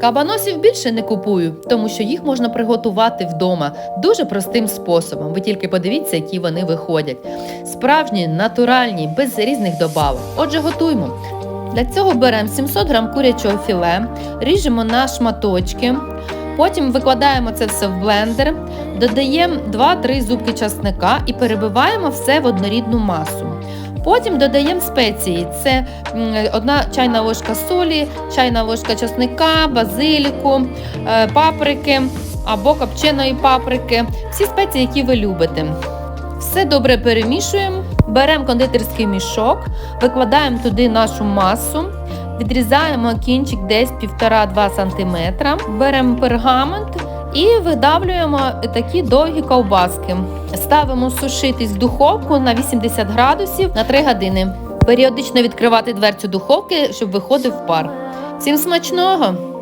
Кабаносів більше не купую, тому що їх можна приготувати вдома дуже простим способом. Ви тільки подивіться, які вони виходять. Справжні, натуральні, без різних добавок. Отже, готуємо. Для цього беремо 700 г курячого філе, ріжемо на шматочки. Потім викладаємо це все в блендер, додаємо 2-3 зубки часника і перебиваємо все в однорідну масу. Потім додаємо спеції: це одна чайна ложка солі, чайна ложка часника, базиліку, е, паприки або копченої паприки, всі спеції, які ви любите. Все добре перемішуємо, беремо кондитерський мішок, викладаємо туди нашу масу, відрізаємо кінчик десь 1,5-2 см, беремо пергамент і видавлюємо такі довгі ковбаски. Ставимо сушитись в духовку на 80 градусів на 3 години. Періодично відкривати дверцю духовки, щоб виходив пар. Всім смачного!